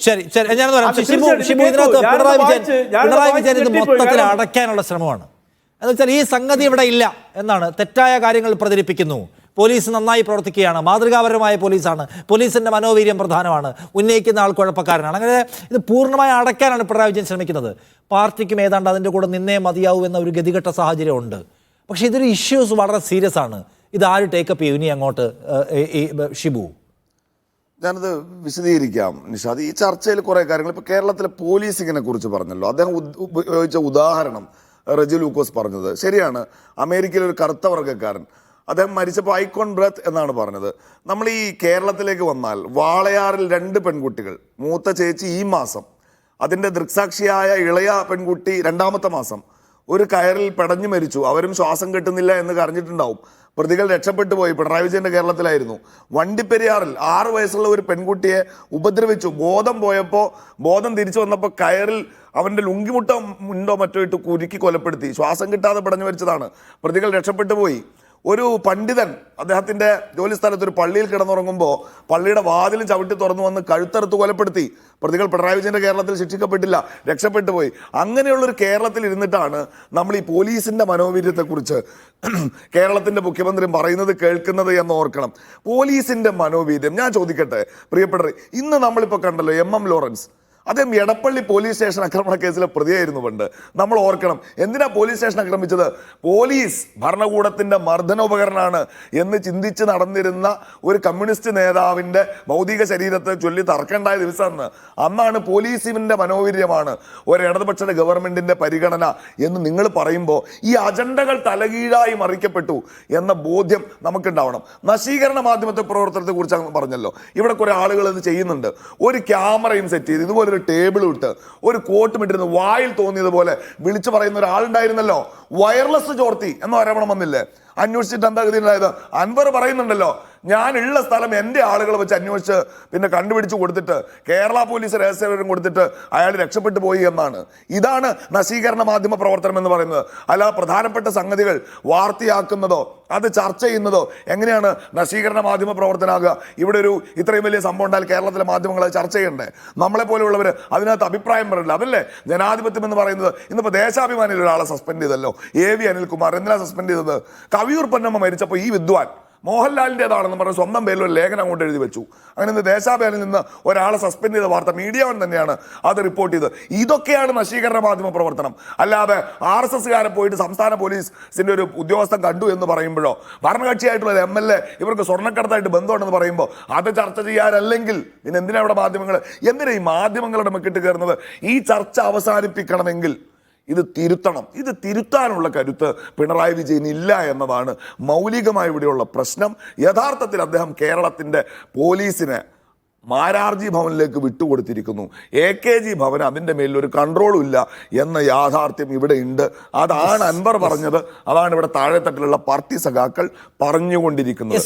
ശരി ശരി. ഞാനത് പറയാം ഷിബു ഷിബു. ഇതിനകത്ത് പിണറായി വിജയൻ പിണറായി വിജയൻ ഇത് മൊത്തത്തിൽ അടയ്ക്കാനുള്ള ശ്രമമാണ്. എന്ന് വെച്ചാൽ ഈ സംഗതി ഇവിടെ ഇല്ല എന്നാണ്. തെറ്റായ കാര്യങ്ങൾ പ്രചരിപ്പിക്കുന്നു. പോലീസ് നന്നായി പ്രവർത്തിക്കുകയാണ്. മാതൃകാപരമായ പോലീസാണ്. പോലീസിന്റെ മനോവീര്യം പ്രധാനമാണ്. ഉന്നയിക്കുന്ന ആൾ കുഴപ്പക്കാരനാണ്. അങ്ങനെ ഇത് പൂർണമായി അടയ്ക്കാനാണ് പിണറായി വിജയൻ ശ്രമിക്കുന്നത്. പാർട്ടിക്കും ഏതാണ്ട് അതിന്റെ കൂടെ നിന്നേ മതിയാവൂ എന്ന ഒരു ഗതികെട്ട സാഹചര്യം ഉണ്ട്. പക്ഷേ ഇതൊരു ഇഷ്യൂസ് വളരെ സീരിയസ് ആണ്. ഇത് ആര് ടേക്കപ്പ് ചെയ്യും? ഇനി അങ്ങോട്ട് ഷിബു. ഞാനത് വിശദീകരിക്കാം നിഷാദ് ഈ ചർച്ചയിൽ കുറേ കാര്യങ്ങൾ. ഇപ്പൊ കേരളത്തിലെ പോലീസിങ്ങിനെ കുറിച്ച് പറഞ്ഞല്ലോ. അദ്ദേഹം ഉപയോഗിച്ച ഉദാഹരണം റെജി ലൂക്കോസ് പറഞ്ഞത്. ശരിയാണ്. അമേരിക്കയിലെ ഒരു കറുത്ത വർഗക്കാരൻ അദ്ദേഹം മരിച്ചപ്പോൾ ഐക്കോൺ ബ്രത്ത് എന്നാണ് പറഞ്ഞത്. നമ്മൾ ഈ കേരളത്തിലേക്ക് വന്നാൽ വാളയാറിൽ രണ്ട് പെൺകുട്ടികൾ മൂത്ത ചേച്ചി ഈ മാസം അതിന്റെ ദൃക്സാക്ഷിയായ ഇളയ പെൺകുട്ടി രണ്ടാമത്തെ മാസം ഒരു കയറിൽ പെടഞ്ഞു മരിച്ചു. അവരും ശ്വാസം കിട്ടുന്നില്ല എന്ന് കരഞ്ഞിട്ടുണ്ടാവും. പ്രതികൾ രക്ഷപ്പെട്ടു പോയി. പിണറായി വിജയന്റെ കേരളത്തിലായിരുന്നു. വണ്ടിപ്പെരിയാറിൽ ആറ് വയസ്സുള്ള ഒരു പെൺകുട്ടിയെ ഉപദ്രവിച്ചു. ബോധം പോയപ്പോൾ ബോധം തിരിച്ചു വന്നപ്പോൾ കയറിൽ അവന്റെ ലുങ്കിമുട്ട ഉണ്ടോ മറ്റോ ഇട്ട് കുരുക്കി കൊലപ്പെടുത്തി. ശ്വാസം കിട്ടാതെ പടഞ്ഞു മരിച്ചതാണ്. പ്രതികൾ രക്ഷപ്പെട്ടു പോയി. ഒരു പണ്ഡിതൻ അദ്ദേഹത്തിന്റെ ജോലി സ്ഥലത്ത് ഒരു പള്ളിയിൽ കിടന്നുറങ്ങുമ്പോൾ പള്ളിയുടെ വാതിലും ചവിട്ടി തുറന്നു വന്ന് കഴുത്തറുത്ത് കൊലപ്പെടുത്തി. പ്രതികൾ പിണറായി വിജയന്റെ കേരളത്തിൽ ശിക്ഷിക്കപ്പെട്ടില്ല രക്ഷപ്പെട്ടു പോയി. അങ്ങനെയുള്ളൊരു കേരളത്തിൽ ഇരുന്നിട്ടാണ് നമ്മൾ ഈ പോലീസിന്റെ മനോവീര്യത്തെക്കുറിച്ച് കേരളത്തിന്റെ മുഖ്യമന്ത്രി പറയുന്നത് കേൾക്കുന്നത് എന്ന് ഓർക്കണം. പോലീസിന്റെ മനോവീര്യം ഞാൻ ചോദിക്കട്ടെ പ്രിയപ്പെട്ടവർ ഇന്ന് നമ്മളിപ്പോൾ കണ്ടല്ലോ എം എം ലോറൻസ്. അദ്ദേഹം എടപ്പള്ളി പോലീസ് സ്റ്റേഷൻ ആക്രമണ കേസിലെ പ്രതിയായിരുന്നു പണ്ട്. നമ്മൾ ഓർക്കണം എന്തിനാ പോലീസ് സ്റ്റേഷൻ ആക്രമിച്ചത്? പോലീസ് ഭരണകൂടത്തിന്റെ മർദ്ദനോപകരണമാണ് എന്ന് ചിന്തിച്ച് നടന്നിരുന്ന ഒരു കമ്മ്യൂണിസ്റ്റ് നേതാവിന്റെ ഭൗതിക ശരീരത്തെ ചൊല്ലി തർക്കമുണ്ടായ ദിവസമാണ്. അന്നാണ് പോലീസിന്റെ മനോവീര്യമാണ് ഒരു ഇടതുപക്ഷ ഗവൺമെന്റിന്റെ പരിഗണന എന്ന് നിങ്ങൾ പറയുമ്പോൾ ഈ അജണ്ടകൾ തലകീഴായി മറിക്കപ്പെട്ടു എന്ന ബോധ്യം നമുക്കുണ്ടാവണം. നശീകരണ മാധ്യമത്തെ പ്രവർത്തനത്തെക്കുറിച്ച് പറഞ്ഞല്ലോ. ഇവിടെ കുറേ ആളുകൾ ഇത് ചെയ്യുന്നുണ്ട്. ഒരു ക്യാമറയും സെറ്റ് ചെയ്ത് ഇതുപോലെ ഒരു ടേബിൾ ഇട്ട് ഒരു കോട്ട് ഇട്ടിരുന്ന് വായിൽ തോന്നിയതുപോലെ വിളിച്ചു പറയുന്ന ഒരാളുണ്ടായിരുന്നല്ലോ. വയർലെസ് ചോർത്തി എന്ന് ആരോപണം വന്നില്ലേ? അന്വേഷിച്ചിട്ട് എന്താ ഗതി ഉണ്ടായത്? അൻവർ പറയുന്നുണ്ടല്ലോ. ഞാൻ ഉള്ള സ്ഥലം എന്റെ ആളുകൾ വെച്ച് അന്വേഷിച്ച് പിന്നെ കണ്ടുപിടിച്ച് കൊടുത്തിട്ട് കേരള പോലീസ് രഹസ്യവിവരം കൊടുത്തിട്ട് അയാൾ രക്ഷപ്പെട്ടു പോയി എന്നാണ്. ഇതാണ് നശീകരണ മാധ്യമ പ്രവർത്തനം എന്ന് പറയുന്നത്. അല്ല പ്രധാനപ്പെട്ട സംഗതികൾ വാർത്തയാക്കുന്നതോ അത് ചർച്ച ചെയ്യുന്നതോ എങ്ങനെയാണ് നശീകരണ മാധ്യമ പ്രവർത്തനാകുക? ഇവിടെ ഒരു ഇത്രയും വലിയ സംഭവം ഉണ്ടായാൽ കേരളത്തിലെ മാധ്യമങ്ങൾ ചർച്ച ചെയ്യണ്ടേ? നമ്മളെ പോലെയുള്ളവർ അതിനകത്ത് അഭിപ്രായം പറയില്ല. അതല്ലേ? ജനാധിപത്യം എന്ന് പറയുന്നത് ഇന്നിപ്പോൾ ദേശാഭിമാനിയിൽ ഒരാളെ സസ്പെൻഡ് ചെയ്തല്ലോ. A V Anilkumar. എന്തിനാണ് സസ്പെൻഡ് ചെയ്തത്? കവിയൂർ പൊന്നമ്മ മരിച്ചപ്പോൾ ഈ വിദ്വാൻ മോഹൻലാലിന്റെതാണെന്ന് പറഞ്ഞ് സ്വന്തം പേരിൽ ഒരു ലേഖനം കൊണ്ട് എഴുതി വെച്ചു. അങ്ങനെ ഇന്ന് ദേശാഭേനിൽ നിന്ന് ഒരാളെ സസ്പെൻഡ് ചെയ്ത വാർത്ത മീഡിയ വൺ തന്നെയാണ് അത് റിപ്പോർട്ട് ചെയ്ത് ഇതൊക്കെയാണ് നശീകരണ മാധ്യമ പ്രവർത്തനം. അല്ലാതെ ആർ എസ് എസ്കാരെ പോയിട്ട് സംസ്ഥാന പോലീസിന്റെ ഒരു ഉദ്യോഗസ്ഥൻ കണ്ടു എന്ന് പറയുമ്പോഴോ ഭരണകക്ഷിയായിട്ടുള്ള എം എൽ എ ഇവർക്ക് സ്വർണക്കടത്തായിട്ട് ബന്ധമുണ്ടെന്ന് പറയുമ്പോൾ അത് ചർച്ച ചെയ്യാനല്ലെങ്കിൽ പിന്നെ എന്തിനാണ് ഇവിടെ മാധ്യമങ്ങൾ എന്തിനാണ് ഈ മാധ്യമങ്ങളുടെ മെക്കിട്ട് കയറുന്നത് ഈ ചർച്ച അവസാനിപ്പിക്കണമെങ്കിൽ ഇത് തിരുത്തണം. ഇത് തിരുത്താനുള്ള കരുത്ത് പിണറായി വിജയൻ ഇല്ല എന്നതാണ് മൗലികമായി ഇവിടെയുള്ള പ്രശ്നം. യഥാർത്ഥത്തിൽ അദ്ദേഹം കേരളത്തിന്റെ പോലീസിനെ മാരാർജി ഭവനിലേക്ക് വിട്ടുകൊടുത്തിരിക്കുന്നു. എ കെ ജി ഭവൻ അതിന്റെ മേലിൽ ഒരു കൺട്രോളും ഇല്ല എന്ന യാഥാർത്ഥ്യം ഇവിടെ ഉണ്ട്. അതാണ് അൻവർ പറഞ്ഞത്. അതാണ് ഇവിടെ താഴെത്തട്ടിലുള്ള പാർട്ടി സഖാക്കൾ പറഞ്ഞുകൊണ്ടിരിക്കുന്നത്.